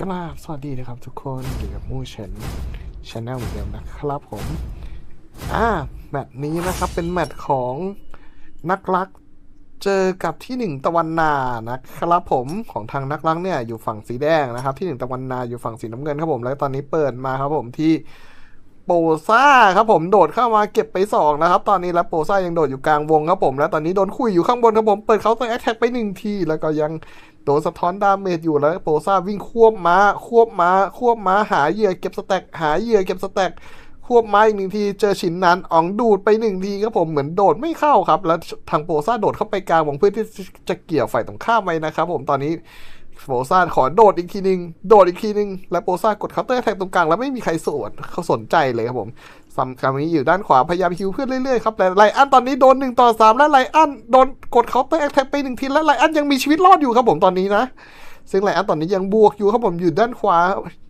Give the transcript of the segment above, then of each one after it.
กราบสวัสดีนะครับทุกคนอยู่กับมูเชนชาแนลเหมือนเดิมนะครับผม อ่าแมตช์นี้นะครับเป็นแมตช์ของนักรักเจอกับที่หนึ่งตะวันนานะครับผมของทางนักรักเนี่ยอยู่ฝั่งสีแดงนะครับ ที่หนึ่งตะวันนาอยู่ฝั่งสีน้ำเงินครับผมแล้วตอนนี้เปิดมาครับผมที่โปซ่าครับผมโดดเข้ามาเก็บไปสองนะครับตอนนี้แล้วโปซ่ายังโดดอยู่กลางวงครับผม แล้วตอนนี้โดนคุยอยู่ข้างบนครับผมเปิดเขาตัวแอคแท็กไปหนึ่งทีแล้วก็ยัง โดนสะท้อนดาเมจอยู่แล้วโปซ่าวิ่งควบม้า ควบม้า ควบม้าหาเหยื่อเก็บสแต็กหาเหยื่อเก็บสแต็กควบม้าอีกหนึ่งทีเจอฉินนันอ๋องดูดไปหนึ่งทีครับผมเหมือนโดดไม่เข้าครับ แล้วทางโปซ่าโดดเข้าไปกลางวงเพื่อที่จะเกี่ยวฝ่ายตรงข้ามไว้นะครับ ผมตอนนี้ โปซานขอโดดอีกทีหนึ่งโดดอีกทีหนึ่งแล้วโปซานกดเคาน์เตอร์แทงตรงกลางแล้วไม่มีใครสวนเขาสนใจเลยครับผมซัมคามิอยู่ด้านขวาพยายามฮิวเพื่อนเรื่อยๆครับแต่ไลอันตอนนี้โดนหนึ่งต่อสามแล้วไลอันโดนกดเคาน์เตอร์แอคแท็กไปหนึ่งทีแล้วไลอันยังมีชีวิตรอดอยู่ครับผมตอนนี้นะซึ่งไลอันตอนนี้ยังบวกอยู่ครับผมอยู่ด้านขวา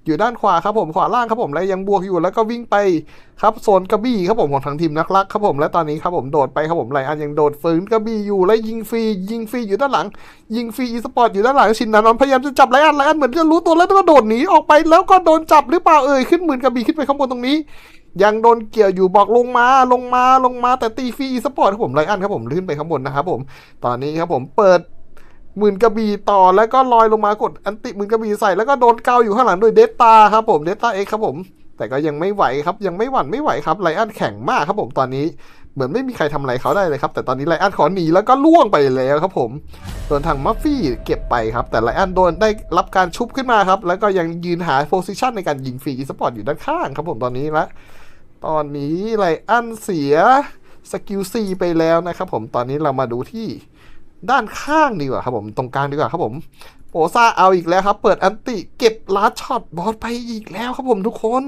อยู่ด้านขวาครับผมขวาล่างครับผมแล้วยังบวกอยู่แล้วก็วิ่งไปครับโซนกระบี่ครับผมของทางทีมนักรักครับผมและตอนนี้ครับผมโดดไปครับผมไลอันยังโดดฝืนกระบี่อยู่และยิงฟรียิงฟรีอยู่ด้านหลัง ยิงฟรีอีสปอร์ตอยู่ด้านหลังชินนานน์พยายามจะจับไลอันไลอันเหมือนจะรู้ตัวแล้วก็โดดหนีออกไปแล้วก็โดนจับหรือเปล่าเอ่ยขึ้นหมื่นกระบี่ขึ้นไปข้างบนตรงนี้ ยังโดนเกี่ยวอยู่บอกลงมาลงมาลงมาแต่ตีฟรีอีสปอร์ตครับผมไลอันครับผมลื่นไปข้างบนนะครับผม ตอนนี้ครับผมเปิด หมื่นกระบี่ต่อแล้วก็ลอยลงมากดอันติหมื่นกระบี่ใส่แล้วก็โดนเกาอยู่ข้างหลังด้วยเดตาครับผมเดตาเอ็กครับผม แต่ก็ยังไม่ไหวครับยังไม่หวั่นไม่ไหวครับไลอันแข็งมากครับผมตอนนี้เหมือนไม่มีใครทำอะไรเขาได้เลยครับ แต่ตอนนี้ไลอันขอหนีแล้วก็ล่วงไปแล้วครับผมโดนทางมัฟฟี่เก็บไปครับ แต่ไลอันโดนได้รับการชุบขึ้นมาครับ แล้วก็ยังยืนหาโพซิชันในการยิงฟรีอีสปอร์ตอยู่ด้านข้างครับผมตอนนี้ละตอนนี้ไลอันเสียสกิลซีไปแล้วนะครับผมตอนนี้เรามาดูที่ ด้านข้างดีกว่าครับผมตรงกลางดีกว่าครับผมโปซ่าเอาอีกแล้วครับ เปิดอันติเก็บลาดช็อตบอสไปอีกแล้วครับผมทุกคน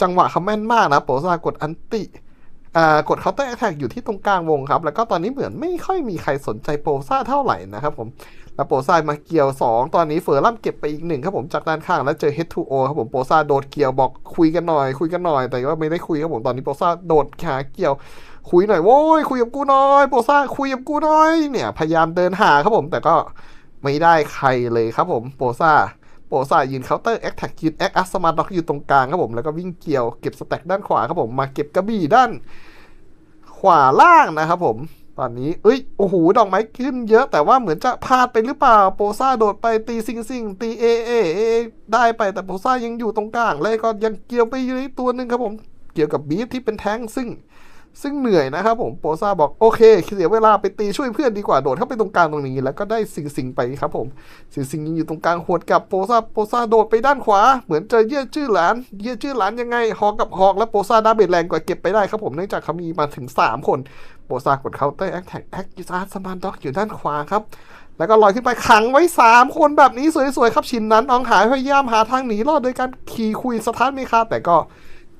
จังหวะเขาแม่นมากนะโปซ่ากดอันติ กดเคาน์เตอร์แอทแทกอยู่ที่ตรงกลางวงครับ แล้วก็ตอนนี้เหมือนไม่ค่อยมีใครสนใจโปซ่าเท่าไหร่นะครับผมแล้วโปซ่ามาเกี่ยว 2 ตอนนี้เฟอร์ลัมเก็บไปอีกหนึ่งครับผมจากด้านข้างแล้วเจอ H2O ครับผมโปซ่าโดดเกี่ยวบอกคุยกันหน่อย คุยกันหน่อย แต่ว่าไม่ได้คุยครับผมตอนนี้โปซ่าโดดหาเกี่ยว คุยหน่อยโว้ยคุยกับกูหน่อยโปซ่าคุยกับกูหน่อยเนี่ยพยายามเดินหาครับผม แต่ก็ไม่ได้ใครเลยครับผมโปซ่า โปซ่ายืนเคาน์เตอร์แอคแท็กยืนแอคอัสมาร์ด็อกอยู่ตรงกลางครับผม แล้วก็วิ่งเกี่ยวเก็บสแต็กด้านขวาครับผม มาเก็บกระบี่ด้าน ขวาล่างนะครับผม ตอนนี้เอ้ย โอ้โห ดอกไม้ขึ้นเยอะ แต่ว่าเหมือนจะพลาดไปหรือเปล่า โปซ่าโดดไปตีซิงซิงตีเอเอเอได้ไปแต่โปซ่ายังอยู่ตรงกลาง แล้วก็ยังเกี่ยวไปอยู่ในตัวหนึ่งครับผม เกี่ยวกับบีฟที่เป็นแท้งซึ่ง ซึ่งเหนื่อยนะครับผมโปซ่าบอกโอเคเสียเวลาไปตีช่วยเพื่อนดีกว่าโดดเข้าไปตรงกลางตรงนี้แล้วก็ได้สิงสิงไปครับผมสิงสิงยิงอยู่ตรงกลางหวดกับโปซ่าโปซ่าโดดไปด้านขวา เหมือนเจอเยี่ยชื่อหลาน เยี่ยชื่อหลานยังไงฮอกกับฮอกแล้วโปซ่าดาเบจแรงกว่าเก็บไปได้ครับผมเนื่องจากเขามีมาถึง 3 คนโปซ่ากดเคาน์เตอร์แอคแท็กแอคกิซาร์สมานด็อกอยู่ด้านขวาครับแล้วก็ลอยขึ้นไปขังไว้ 3 คนแบบนี้สวยๆครับชินนั้นอองหายพยายามหาทางหนีรอดโดยการขี่คุยสถานไม่คาแต่ก็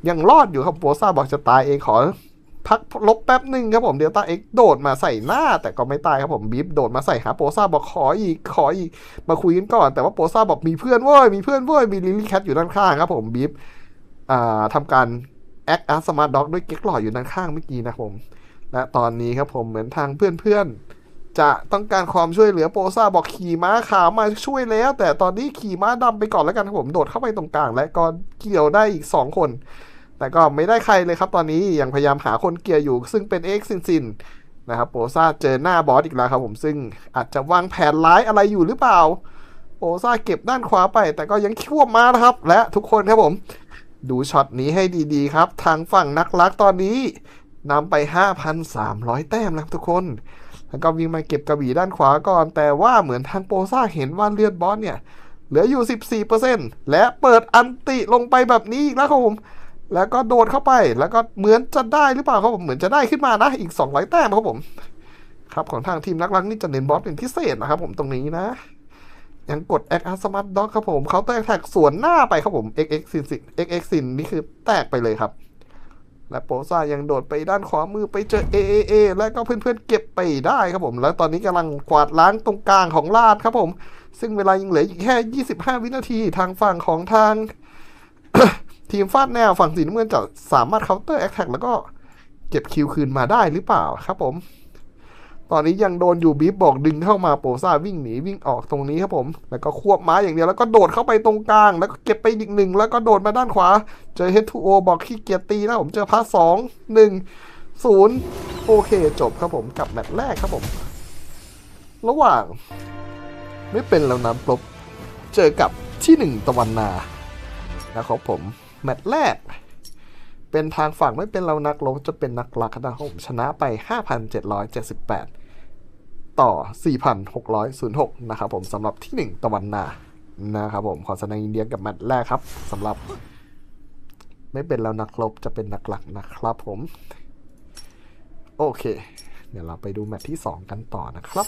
ยังรอดอยู่ครับโปซ่าบอกจะตายเองขอ พักลบแป๊บหนึ่งครับผมเดลต้าเอ็กโดดมาใส่หน้า แต่ก็ไม่ตายครับผมบีฟโดดมาใส่หาโปซ่าบอกขออีกขออีกมาคุยกันก่อน แต่ว่าโปซ่าบอกมีเพื่อนเว้ยมีเพื่อนเว้ยมีลิลลี่แคทอยู่ด้านข้างครับผมบีฟอ่าทำการแอคอาร์สมาร์ทด็อกด้วยเก็กหล่ออยู่ด้านข้างเมื่อกี้นะผมและตอนนี้ครับผมเหมือนทางเพื่อนๆ จะต้องการความช่วยเหลือโปซ่าบอกขี่ม้าขาวมาช่วยแล้ว แต่ตอนนี้ขี่ม้าดำไปก่อนแล้วกันครับผมโดดเข้าไปตรงกลางและก็เกี่ยวได้อีกสองคน แต่ก็ไม่ได้ใครเลยครับตอนนี้ยังพยายามหาคนเกียร์อยู่ ซึ่งเป็นเอ็กซินซินนะครับโปซ่าเจอหน้าบอสอีกแล้วครับผมซึ่งอาจจะวางแผนร้ายอะไรอยู่หรือเปล่าโปซ่าเก็บด้านขวาไป แต่ก็ยังควบมานะครับ และทุกคนครับผม ดูช็อตนี้ให้ดีๆครับ ทางฝั่งนักลักตอนนี้นำไป 5,300 แต้มแล้วครับทุกคน แล้วก็วิ่งมาเก็บกระบี่ด้านขวาก่อน แต่ว่าเหมือนทางโปซ่าเห็นว่าเลือดบอสเนี่ย เหลืออยู่ 14%และเปิดอันติลงไปแบบนี้อีกแล้วครับผม แล้วก็โดดเข้าไป แล้วก็เหมือนจะได้หรือเปล่าครับผม เหมือนจะได้ขึ้นมานะ อีก 200 แต้มครับผม ครับของทางทีมนักรักนี่จะเน้นบอสเป็นพิเศษนะครับผมตรงนี้นะ ยังกดแอคอาร์สมาร์ทด็อกครับผมเขาแตกแท็กสวนหน้าไปครับผม XX ซิน XX ซินนี่คือแตกไปเลยครับและโปซ่ายังโดดไปด้านขวามือไปเจอ AAA และก็เพื่อนๆเก็บไปได้ครับผม แล้วตอนนี้กำลังกวาดล้างตรงกลางของลาดครับผม ซึ่งเวลายังเหลืออีกแค่ 25 วินาทีทางฝั่งของทาง ทีมฟาดแนวฝั่งสีน้ำเงินจะสามารถเคาน์เตอร์แอคแท็กแล้วก็เก็บคิวคืนมาได้หรือเปล่าครับผม ตอนนี้ยังโดนอยู่บีบบอกดึงเข้ามาโปซ่าวิ่งหนีวิ่งออกตรงนี้ครับผม แล้วก็ควบม้าอย่างเดียวแล้วก็โดดเข้าไปตรงกลาง แล้วก็เก็บไปอีกหนึ่งแล้วก็โดดมาด้านขวา เจอ H2O บอกขี้เกียจตีนะผมเจอพาสสองหนึ่งศูนย์โอเคจบครับผมกับแมตช์แรกครับผม ระหว่าง ไม่เป็นแล้วนะลบเจอกับที่หนึ่งตะวันนานะครับผม แมตช์แรก เป็นทางฝั่งไม่เป็นเรานักลบจะเป็นนักลักนะครับผมชนะไป 5,778 ต่อ 4,606 นะครับผมสำหรับที่ 1 ตะวันนานะครับผมขอแสดงยินดีกับแมตช์แรกครับสำหรับ ไม่เป็นเรานักลบจะเป็นนักหลักนะครับผม โอเค เดี๋ยวเราไปดูแมตช์ที่ 2 กันต่อนะครับ